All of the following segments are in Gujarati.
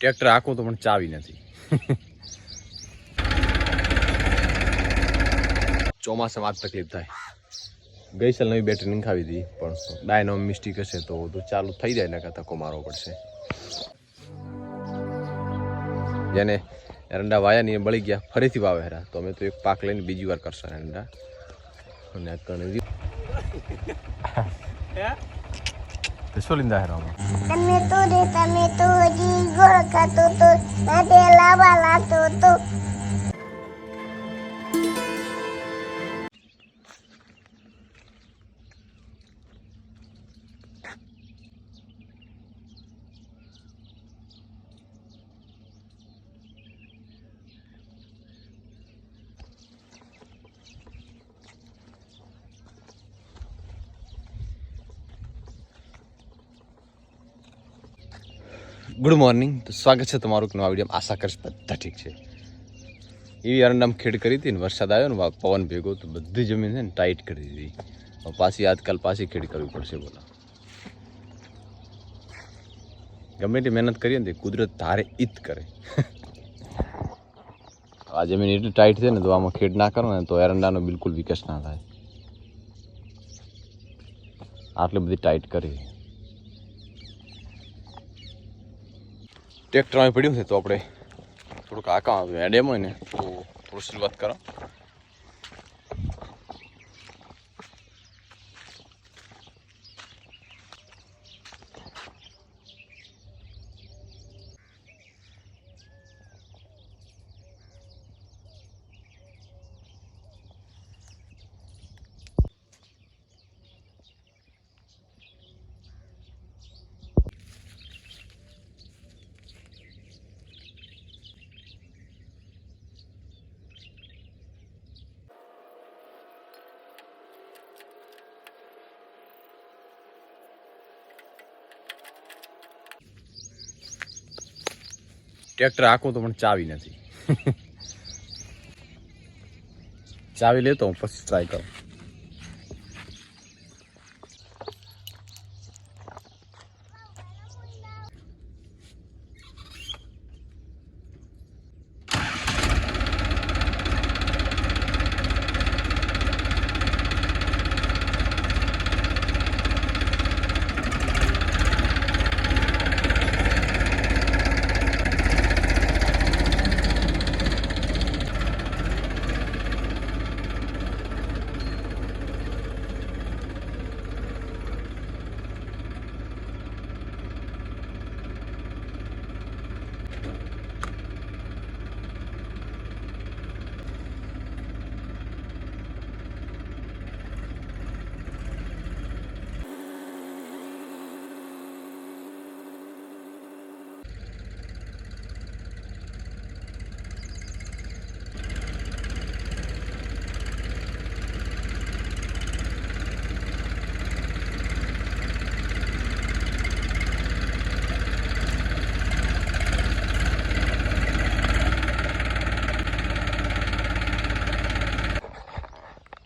ટ્રેક્ટર આખું તો પણ ચાવી નથી. ચોમાસામાં આ તકલીફ થાય. ગઈ સાલ નવી બેટરી નખાવી હતી પણ ડાયનો મિસ્ટેક હશે તો બધું ચાલુ થઈ જાય ને ધક્કો મારવો પડશે. જેને એરંડા વાયા ને બળી ગયા ફરીથી વાવે હેરા. તો અમે તો એક પાક લઈને બીજી વાર કરશું એરંડા. અને આ કણ તો શું લીંદા હેરામાં તમે તો રે, તમે તો જી ગોળ ખાતો તો લાવા લાતો તો. ગુડ મોર્નિંગ તો સ્વાગત છે તમારું નવા વીડિયો આશા કરીશ બધા ઠીક છે. એવી અરંડામ ખેડ કરી હતી ને વરસાદ આવ્યો ને પવન ભેગો, તો બધી જમીન છે ને ટાઈટ કરી દીધી. પાછી આજકાલ પાછી ખેડ કરવી પડશે બોલો. ગમે તે મહેનત કરીએ ને તે કુદરત તારે ઈત કરે. આ જમીન એટલી ટાઈટ છે ને, તો આમાં ખેડ ના કરો ને, તો એરંડાનો બિલકુલ વિકાસ ના થાય. આટલી બધી ટાઈટ કરી. ટ્રેક્ટરમાં પડ્યું છે તો આપણે થોડુંક આકા ડેમ હોય ને તો થોડું શરૂઆત કરો. ટ્રેક્ટર આખું તો પણ ચાવી નથી. ચાવી લેતો હું પછી ટ્રાય કરું.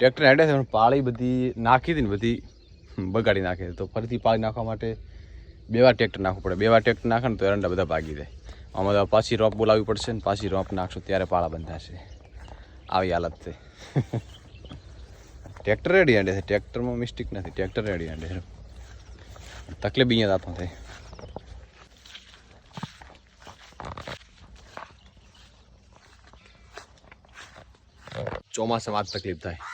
ટ્રેક્ટર હેડે છે, પણ પાળી બધી નાખી હતી ને બધી બગાડી નાખે તો ફરીથી પાળી નાખવા માટે બે વાર ટ્રેક્ટર નાખવું પડે. બે વાર ટ્રેક્ટર નાખે ને તો એરંડા બધા ભાગી જાય. આમાં તો પાછી રોપ બોલાવવી પડશે ને પાછી રોપ નાખશો ત્યારે પાળા બંધાશે. આવી હાલત છે. ટ્રેક્ટર રેડી હાંડે છે. ટ્રેક્ટરમાં મિસ્ટેક નથી. ટ્રેક્ટર રેડી હાંડે છે. તકલીફ અહીંયા થતો થાય. ચોમાસામાં જ તકલીફ થાય.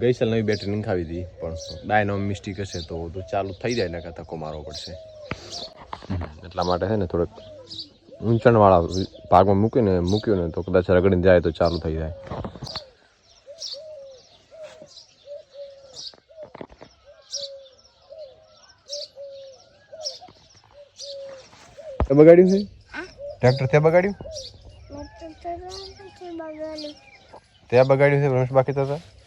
ગઈ સાલ નવી બેટરી નખાવી હતી પણ ડાયનો મિસ્ટેક હશે તો બધું ચાલુ થઈ જાય ને કરતાં મારવો પડશે. એટલા માટે છે ને થોડોક ઊંચાણવાળા ભાગમાં મૂકીને મૂક્યું ને તો કદાચ રગડીને જાય તો ચાલુ થઈ જાય. તે બગાડ્યું છે? ટ્રેક્ટર તે બગાડ્યું? તો બગાડ્યું. છે રમેશ બાકી તો હતા તો?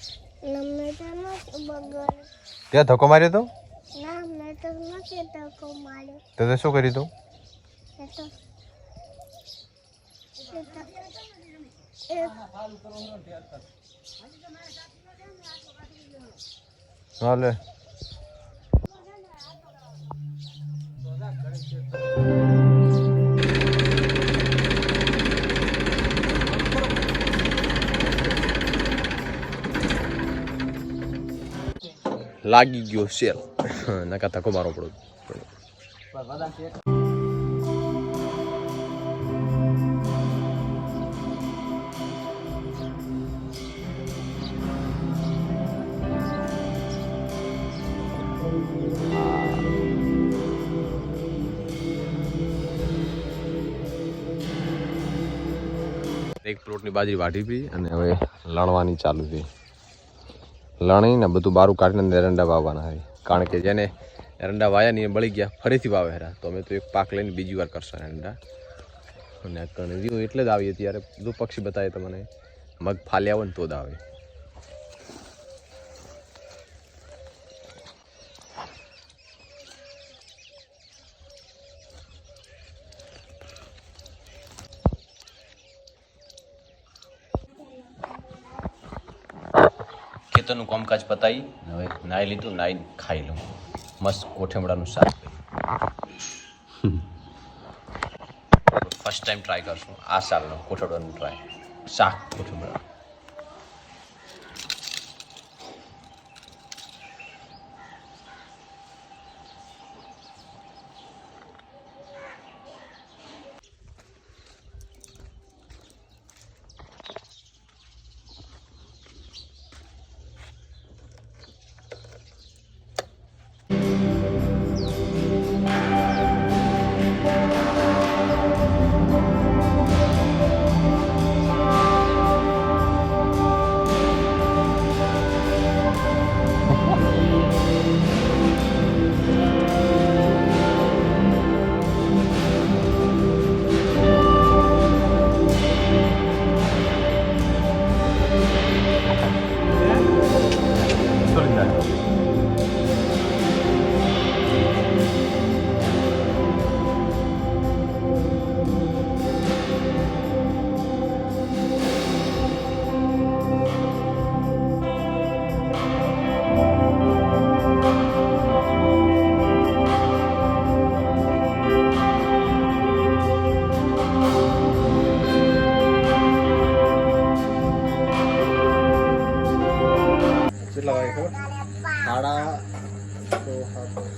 ત્યાં ધક્કો માર્યો તો? તો તો શું કર્યું તો? હાલે. લાગી ગયો શેર નકા ધક્કો મારો પડો એક પ્લોટની બાજરી વાઢી પી અને હવે લણવાની ચાલુ છે લણીને બધું બારું કાઢીને એરંડા વાવવાના છે. કારણ કે જેને એરંડા વાયા નહીં બળી ગયા, ફરીથી વાવે હેરા. તો અમે તો એક પાક લઈને બીજી વાર કરશું એરંડા. અને કણજીઓ એટલે જ આવીએ ત્યારે બધું પક્ષી બતાવે તમને. મગ ફાલ્યા હોય ને તો જ આવે. ખેતરનું કામકાજ પતાવી હવે નાહી લીધું નાહી ખાઈ લઉં. મસ્ત કોઠેમડાનું શાક ફર્સ્ટ ટાઈમ ટ્રાય કરશું. આ સાલનો કોઠેમડાનું ટ્રાય શાક કોઠેમડા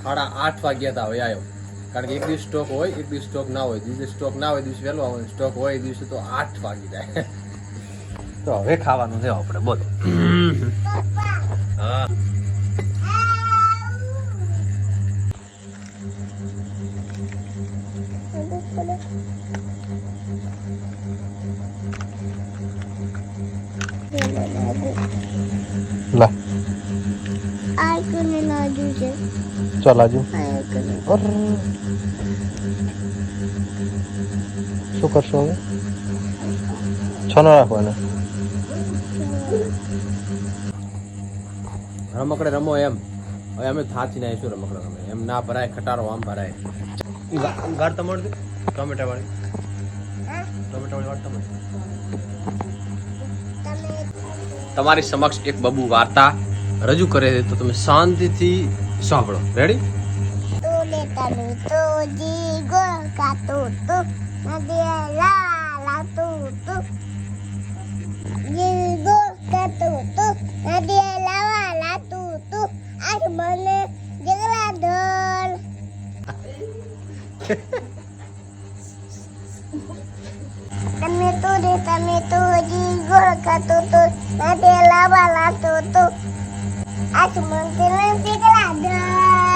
સાડા આઠ વાગ્યા હતા હવે આવ્યો કારણ કે એક દિવસ સ્ટોક હોય એક દિવસ સ્ટોક ના હોય. દિવસે સ્ટોક ના હોય દિવસે વહેલો આવે. સ્ટોક હોય એ દિવસે તો આઠ વાગી જાય. તો હવે ખાવાનું છે આપણે બોલો. હા. આ કોને લાગ્યું છે ચાલ આજુ કોને શું કરશો હવે છનો રાખવાના રમકડે રમો એમ. હવે અમે થાચી ના શું રમકડે રમે એમ ના ભરાય ખટારો આમ ભરાય. વાર્તા મળતી ટમેટા વાળી ટમેટા વાળી તમે તમારી સમક્ષ એક બબુ વાર્તા. રજૂ કરે છે, તો તમે શાંતિથી સાંભળો. રેડી તમે તો રે, તમે તો જી ગોળ ખાતો તો નદી લાવા લાતો તું. Ah, cuma tu nanti kalau ada.